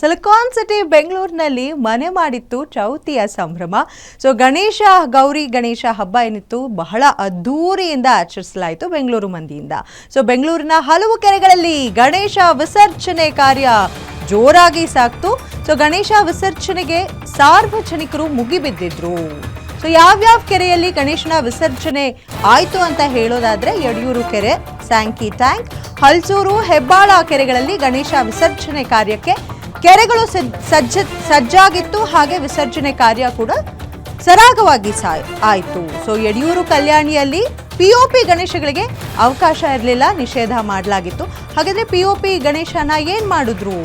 Silicon city ಬೆಂಗಳೂರಿನಲ್ಲಿ ಮನೆ ಮಾಡಿತ್ತು ಚೌತಿಯ ಸಂಭ್ರಮ. ಸೊ ಗಣೇಶ, ಗೌರಿ ಗಣೇಶ ಹಬ್ಬ ಏನಿತ್ತು, ಬಹಳ ಅದ್ಧೂರಿಯಿಂದ ಆಚರಿಸಲಾಯಿತು ಬೆಂಗಳೂರು ಮಂದಿಯಿಂದ. ಸೊ ಬೆಂಗಳೂರಿನ ಹಲವು ಕೆರೆಗಳಲ್ಲಿ ಗಣೇಶ ವಿಸರ್ಜನೆ ಕಾರ್ಯ ಜೋರಾಗಿ ಸಾಕ್ತು. ಸೊ ಗಣೇಶ ವಿಸರ್ಜನೆಗೆ ಸಾರ್ವಜನಿಕರು ಮುಗಿಬಿದ್ದಿದ್ರು. ಸೊ ಯಾವ್ಯಾವ ಕೆರೆಯಲ್ಲಿ ಗಣೇಶನ ವಿಸರ್ಜನೆ ಆಯಿತು ಅಂತ ಹೇಳೋದಾದ್ರೆ, ಯಡಿಯೂರು ಕೆರೆ, ಸ್ಯಾಂಕಿ ಟ್ಯಾಂಕ್, ಹಲ್ಸೂರು, ಹೆಬ್ಬಾಳ ಕೆರೆಗಳಲ್ಲಿ ಗಣೇಶ ವಿಸರ್ಜನೆ ಕಾರ್ಯಕ್ಕೆ ಕೆರೆಗಳು ಸಜ್ಜ ಸಜ್ಜ, ಸಜ್ಜಾಗಿತ್ತು. ಹಾಗೆ ವಿಸರ್ಜನೆ ಕಾರ್ಯ ಕೂಡ ಸರಾಗವಾಗಿ ಸಾಯ್, ಆಯಿತು. ಸೊ ಯಡಿಯೂರು ಕಲ್ಯಾಣಿಯಲ್ಲಿ ಪಿ ಒ ಪಿ ಗಣೇಶಗಳಿಗೆ ಅವಕಾಶ ಇರಲಿಲ್ಲ. ನಿಷೇಧ ಮಾಡಲಾಗಿತ್ತು. ಹಾಗಾದರೆ ಪಿ ಒ ಪಿ ಗಣೇಶನ ಏನು ಮಾಡಿದ್ರು?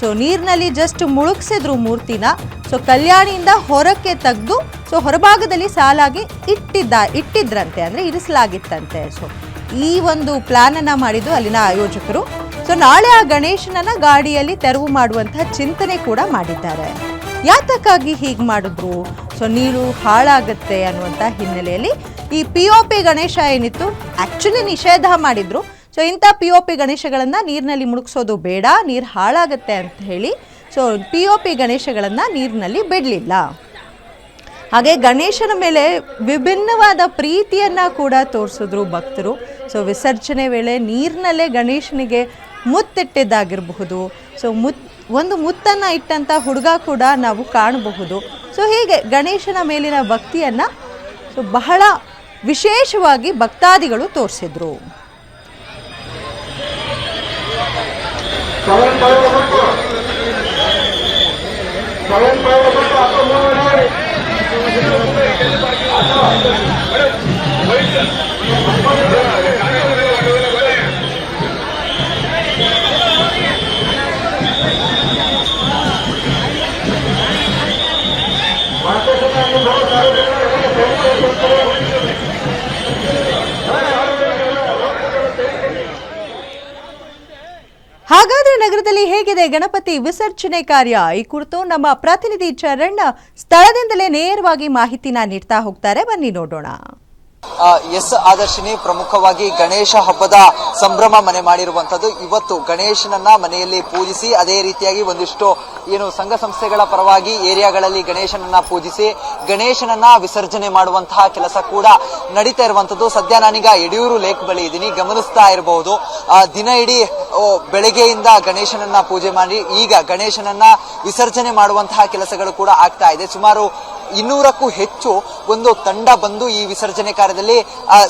ಸೊ ನೀರಿನಲ್ಲಿ ಜಸ್ಟ್ ಮುಳುಗಿಸಿದ್ರು ಮೂರ್ತಿನ. ಸೊ ಕಲ್ಯಾಣಿಯಿಂದ ಹೊರಕ್ಕೆ ತೆಗೆದು ಸೊ ಹೊರಭಾಗದಲ್ಲಿ ಸಾಲಾಗಿ ಇಟ್ಟಿದ್ದ, ಇಟ್ಟಿದ್ರಂತೆ. ಅಂದರೆ ಇರಿಸಲಾಗಿತ್ತಂತೆ. ಸೊ ಈ ಒಂದು ಪ್ಲ್ಯಾನನ್ನು ಮಾಡಿದ್ದು ಅಲ್ಲಿನ ಆಯೋಜಕರು. ಸೊ ನಾಳೆ ಆ ಗಣೇಶನನ್ನ ಗಾಡಿಯಲ್ಲಿ ತೆರವು ಮಾಡುವಂತಹ ಚಿಂತನೆ ಕೂಡ ಮಾಡಿದ್ದಾರೆ. ಯಾತಕ್ಕಾಗಿ ಹೀಗೆ ಮಾಡಿದ್ರು? ಸೊ ನೀರು ಹಾಳಾಗುತ್ತೆ ಅನ್ನುವಂಥ ಹಿನ್ನೆಲೆಯಲ್ಲಿ ಈ ಪಿ ಒ ಪಿ ಗಣೇಶ ಏನಿತ್ತು? ಆಕ್ಚುಲಿ ನಿಷೇಧ ಮಾಡಿದ್ರು. ಸೊ ಇಂಥ ಪಿ ಒ ಪಿ ಗಣೇಶಗಳನ್ನು ನೀರಿನಲ್ಲಿ ಮುಳುಗಿಸೋದು ಬೇಡ, ನೀರು ಹಾಳಾಗುತ್ತೆ ಅಂತ ಹೇಳಿ. ಸೊ ಪಿ ಒ ಪಿ ಗಣೇಶಗಳನ್ನು ನೀರಿನಲ್ಲಿ ಬಿಡಲಿಲ್ಲ. ಹಾಗೆ ಗಣೇಶನ ಮೇಲೆ ವಿಭಿನ್ನವಾದ ಪ್ರೀತಿಯನ್ನ ಕೂಡ ತೋರಿಸಿದ್ರು ಭಕ್ತರು. ಸೊ ವಿಸರ್ಜನೆ ವೇಳೆ ನೀರಿನಲ್ಲೇ ಗಣೇಶನಿಗೆ ಮುತ್ತಿಟ್ಟಿದ್ದಾಗಿರಬಹುದು. ಸೊ ಮುತ್, ಒಂದು ಮುತ್ತನ್ನು ಇಟ್ಟಂಥ ಹುಡುಗ ಕೂಡ ನಾವು ಕಾಣಬಹುದು. ಸೊ ಹೀಗೆ ಗಣೇಶನ ಮೇಲಿನ ಭಕ್ತಿಯನ್ನ ಸೊ ಬಹಳ ವಿಶೇಷವಾಗಿ ಭಕ್ತಾದಿಗಳು ತೋರಿಸಿದ್ರು. ಹೇಗಿದೆ ಗಣಪತಿ ವಿಸರ್ಜನೆ ಕಾರ್ಯ? ಈ ಕುರಿತು ನಮ್ಮ ಪ್ರತಿನಿಧಿ ಚರಣ್ ಸ್ಥಳದಿಂದಲೇ ನೇರವಾಗಿ ಮಾಹಿತಿನ ನೀಡ್ತಾ ಹೋಗ್ತಾರೆ. ಬನ್ನಿ ನೋಡೋಣ. ಎಸ್ ಆದರ್ಶಿನಿ ಪ್ರಮುಖವಾಗಿ ಗಣೇಶ ಹಬ್ಬದ ಸಂಭ್ರಮ ಮನೆ ಮಾಡಿರುವಂತದ್ದು ಇವತ್ತು ಗಣೇಶನನ್ನ ಮನೆಯಲ್ಲಿ ಪೂಜಿಸಿ, ಅದೇ ರೀತಿಯಾಗಿ ಒಂದಿಷ್ಟು ಏನು ಸಂಘ ಸಂಸ್ಥೆಗಳ ಪರವಾಗಿ ಏರಿಯಾಗಳಲ್ಲಿ ಗಣೇಶನನ್ನ ಪೂಜಿಸಿ, ಗಣೇಶನನ್ನ ವಿಸರ್ಜನೆ ಮಾಡುವಂತಹ ಕೆಲಸ ಕೂಡ ನಡೀತಾ ಇರುವಂತದ್ದು ಸದ್ಯ ನಾನೀಗ ಯಡಿಯೂರು ಲೇಕ್ ಬಳಿ ಇದ್ದೀನಿ. ಗಮನಿಸ್ತಾ ಇರಬಹುದು ದಿನ ಇಡೀ ಬೆಳಗ್ಗೆಯಿಂದ ಗಣೇಶನನ್ನ ಪೂಜೆ ಮಾಡಿ, ಈಗ ಗಣೇಶನನ್ನ ವಿಸರ್ಜನೆ ಮಾಡುವಂತಹ ಕೆಲಸಗಳು ಕೂಡ ಆಗ್ತಾ ಇದೆ. ಸುಮಾರು ಇನ್ನೂರಕ್ಕೂ ಹೆಚ್ಚು ಒಂದು ತಂಡ ಬಂದು ಈ ವಿಸರ್ಜನೆ ಕಾರ್ಯದಲ್ಲಿ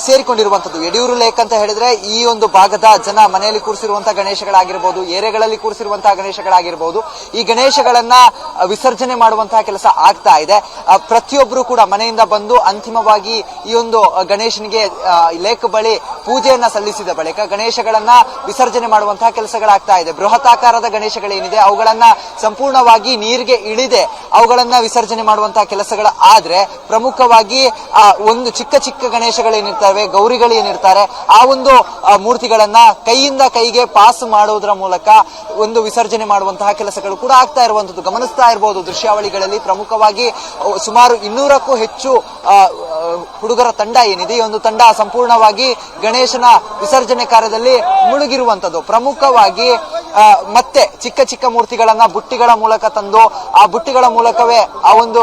ಸೇರಿಕೊಂಡಿರುವಂತದ್ದು ಯಡಿಯೂರು ಲೇಕ್ ಅಂತ ಹೇಳಿದ್ರೆ ಈ ಒಂದು ಭಾಗದ ಜನ ಮನೆಯಲ್ಲಿ ಕೂರಿಸಿರುವಂತಹ ಗಣೇಶಗಳಾಗಿರ್ಬೋದು, ಏರೆಗಳಲ್ಲಿ ಕೂರಿಸಿರುವಂತಹ ಗಣೇಶಗಳಾಗಿರ್ಬೋದು. ಈ ಗಣೇಶಗಳನ್ನ ವಿಸರ್ಜನೆ ಮಾಡುವಂತಹ ಕೆಲಸ ಆಗ್ತಾ ಇದೆ. ಪ್ರತಿಯೊಬ್ಬರು ಕೂಡ ಮನೆಯಿಂದ ಬಂದು ಅಂತಿಮವಾಗಿ ಈ ಒಂದು ಗಣೇಶನಿಗೆ ಲೇಖ ಬಳಿ ಪೂಜೆಯನ್ನ ಸಲ್ಲಿಸಿದ ಬಳಿಕ ಗಣೇಶಗಳನ್ನ ವಿಸರ್ಜನೆ ಮಾಡುವಂತಹ ಕೆಲಸಗಳಾಗ್ತಾ ಇದೆ. ಬೃಹತಾಕಾರದ ಗಣೇಶಗಳೇನಿದೆ, ಅವುಗಳನ್ನ ಸಂಪೂರ್ಣವಾಗಿ ನೀರಿಗೆ ಇಳಿದೆ, ಅವುಗಳನ್ನ ವಿಸರ್ಜನೆ ಮಾಡುವಂತಹ ಕೆಲಸಗಳ ಆದ್ರೆ ಪ್ರಮುಖವಾಗಿ ಆ ಒಂದು ಚಿಕ್ಕ ಚಿಕ್ಕ ಗಣೇಶಗಳೇನಿರ್ತವೆ ಗೌರಿಗಳೇನಿರ್ತಾರೆ ಆ ಒಂದು ಆ, ಮೂರ್ತಿಗಳನ್ನ ಕೈಯಿಂದ ಕೈಗೆ ಪಾಸ್ ಮಾಡುವುದರ ಮೂಲಕ ಒಂದು ವಿಸರ್ಜನೆ ಮಾಡುವಂತಹ ಕೆಲಸಗಳು ಕೂಡ ಆಗ್ತಾ ಇರುವಂತದ್ದು ಗಮನಿಸ್ತಾ ಇರಬಹುದು ದೃಶ್ಯಾವಳಿಗಳಲ್ಲಿ ಪ್ರಮುಖವಾಗಿ ಸುಮಾರು ಇನ್ನೂರಕ್ಕೂ ಹೆಚ್ಚು ಹುಡುಗರ ತಂಡ ಏನಿದೆ ಈ ಒಂದು ತಂಡ ಸಂಪೂರ್ಣವಾಗಿ ಗಣೇಶನ ವಿಸರ್ಜನೆ ಕಾರ್ಯದಲ್ಲಿ ಮುಳುಗಿರುವಂತದ್ದು ಪ್ರಮುಖವಾಗಿ ಮತ್ತೆ ಚಿಕ್ಕ ಚಿಕ್ಕ ಮೂರ್ತಿಗಳನ್ನ ಬುಟ್ಟಿಗಳ ಮೂಲಕ ತಂದು, ಆ ಬುಟ್ಟಿಗಳ ಮೂಲಕವೇ ಆ ಒಂದು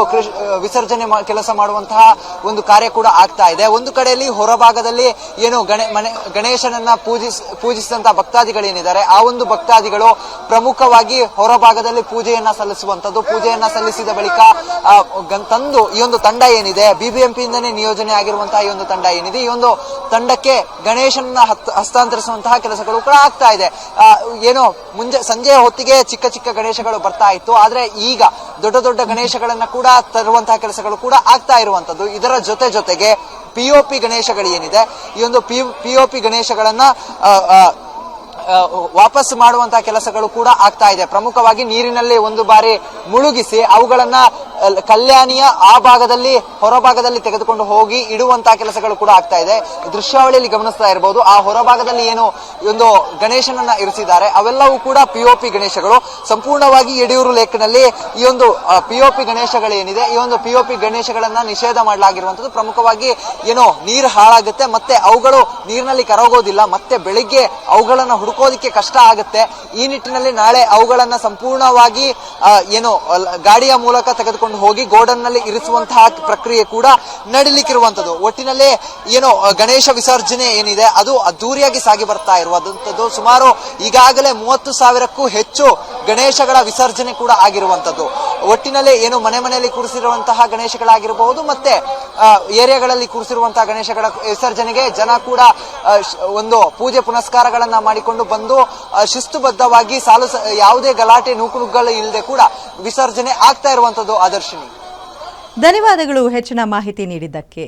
ವಿಸರ್ಜನೆ ಕೆಲಸ ಮಾಡುವಂತಹ ಒಂದು ಕಾರ್ಯ ಕೂಡ ಆಗ್ತಾ ಇದೆ. ಒಂದು ಕಡೆಯಲ್ಲಿ ಹೊರಭಾಗದಲ್ಲಿ ಏನು ಗಣೆ, ಮನೆ, ಗಣೇಶನನ್ನ ಪೂಜಿಸ್ ಪೂಜಿಸಿದಂತಹ ಭಕ್ತಾದಿಗಳೇನಿದ್ದಾರೆ, ಆ ಒಂದು ಭಕ್ತಾದಿಗಳು ಪ್ರಮುಖವಾಗಿ ಹೊರಭಾಗದಲ್ಲಿ ಪೂಜೆಯನ್ನ ಸಲ್ಲಿಸುವಂತದ್ದು ಪೂಜೆಯನ್ನ ಸಲ್ಲಿಸಿದ ಬಳಿಕ ತಂದು, ಈ ಒಂದು ತಂಡ ಏನಿದೆ, ಬಿಬಿಎಂಪಿಯಿಂದನೇ ನಿಯೋಜನೆ ಆಗಿರುವಂತಹ ಈ ಒಂದು ತಂಡ ಏನಿದೆ, ಈ ಒಂದು ತಂಡಕ್ಕೆ ಗಣೇಶನ ಹಸ್ತಾಂತರಿಸುವಂತಹ ಕೆಲಸಗಳು ಕೂಡ ಆಗ್ತಾ ಇದೆ. ಏನು ಮುಂಜೆ ಸಂಜೆಯ ಹೊತ್ತಿಗೆ ಚಿಕ್ಕ ಚಿಕ್ಕ ಗಣೇಶಗಳು ಬರ್ತಾ ಇತ್ತು. ಆದ್ರೆ ಈಗ ದೊಡ್ಡ ದೊಡ್ಡ ಗಣೇಶಗಳನ್ನ ಕೂಡ ತರುವಂತಹ ಕೆಲಸಗಳು ಕೂಡ ಆಗ್ತಾ ಇರುವಂತದ್ದು. ಇದರ ಜೊತೆ ಜೊತೆಗೆ ಪಿಒಪಿ ಗಣೇಶಗಳು ಏನಿದೆ? ಈ ಒಂದು ಪಿ ಪಿ ಗಣೇಶಗಳನ್ನ ವಾಪಸ್ ಮಾಡುವಂತಹ ಕೆಲಸಗಳು ಕೂಡ ಆಗ್ತಾ ಇದೆ. ಪ್ರಮುಖವಾಗಿ ನೀರಿನಲ್ಲಿ ಒಂದು ಬಾರಿ ಮುಳುಗಿಸಿ ಅವುಗಳನ್ನ ಕಲ್ಯಾಣಿಯ ಆ ಭಾಗದಲ್ಲಿ, ಹೊರಭಾಗದಲ್ಲಿ ತೆಗೆದುಕೊಂಡು ಹೋಗಿ ಇಡುವಂತಹ ಕೆಲಸಗಳು ಕೂಡ ಆಗ್ತಾ ಇದೆ. ದೃಶ್ಯಾವಳಿಯಲ್ಲಿ ಗಮನಿಸ್ತಾ ಇರಬಹುದು ಆ ಹೊರಭಾಗದಲ್ಲಿ ಏನು ಒಂದು ಗಣೇಶನನ್ನ ಇರಿಸಿದ್ದಾರೆ, ಅವೆಲ್ಲವೂ ಕೂಡ ಪಿಒಪಿ ಗಣೇಶಗಳು. ಸಂಪೂರ್ಣವಾಗಿ ಯಡಿಯೂರು ಲೇಖನಲ್ಲಿ ಈ ಒಂದು ಪಿಒಪಿ ಗಣೇಶಗಳೇನಿದೆ, ಈ ಒಂದು ಪಿಒಪಿ ಗಣೇಶಗಳನ್ನ ನಿಷೇಧ ಮಾಡಲಾಗಿರುವಂತದ್ದು ಪ್ರಮುಖವಾಗಿ ಏನೋ, ನೀರು ಹಾಳಾಗುತ್ತೆ, ಮತ್ತೆ ಅವುಗಳು ನೀರಿನಲ್ಲಿ ಕರಗೋದಿಲ್ಲ, ಮತ್ತೆ ಬೆಳಿಗ್ಗೆ ಅವುಗಳನ್ನ ಹುಡುಕೋದಿಕ್ಕೆ ಕಷ್ಟ ಆಗುತ್ತೆ. ಈ ನಿಟ್ಟಿನಲ್ಲಿ ನಾಳೆ ಅವುಗಳನ್ನ ಸಂಪೂರ್ಣವಾಗಿ ಏನು ಗಾಡಿಯ ಮೂಲಕ ತೆಗೆದುಕೊಂಡು ಹೋಗಿ ಗೋಡನ್ನಲ್ಲಿ ಇರಿಸುವಂತಹ ಪ್ರಕ್ರಿಯೆ ಕೂಡ ನಡೀಲಿಕ್ಕಿರುವಂತದ್ದು ಒಟ್ಟಿನಲ್ಲಿ ಏನು ಗಣೇಶ ವಿಸರ್ಜನೆ ಏನಿದೆ, ಅದು ಅದ್ದೂರಿಯಾಗಿ ಸಾಗಿ ಬರ್ತಾ ಇರುವಂತದ್ದು ಸುಮಾರು ಈಗಾಗಲೇ ಮೂವತ್ತು ಸಾವಿರಕ್ಕೂ ಹೆಚ್ಚು ಗಣೇಶಗಳ ವಿಸರ್ಜನೆ ಕೂಡ ಆಗಿರುವಂತದ್ದು ಒಟ್ಟಿನಲ್ಲಿ ಏನು ಮನೆ ಮನೆಯಲ್ಲಿ ಕೂರಿಸಿರುವಂತಹ ಗಣೇಶಗಳಾಗಿರಬಹುದು ಮತ್ತೆ ಏರಿಯಾಗಳಲ್ಲಿ ಕೂರಿಸಿರುವಂತಹ ಗಣೇಶಗಳ ವಿಸರ್ಜನೆಗೆ ಜನ ಕೂಡ ಒಂದು ಪೂಜೆ ಪುನಸ್ಕಾರಗಳನ್ನ ಮಾಡಿಕೊಂಡು ಬಂದು ಶಿಸ್ತುಬದ್ಧವಾಗಿ ಸಾಲು ಯಾವುದೇ ಗಲಾಟೆ ನೂಕುನುಗ್ಗಳು ಇಲ್ಲದೆ ಕೂಡ ವಿಸರ್ಜನೆ ಆಗ್ತಾ ಇರುವಂತದ್ದು ಧನ್ಯವಾದಗಳು. ಹೆಚ್ಚಿನ ಮಾಹಿತಿ ನೀಡಿದ್ದಕ್ಕೆ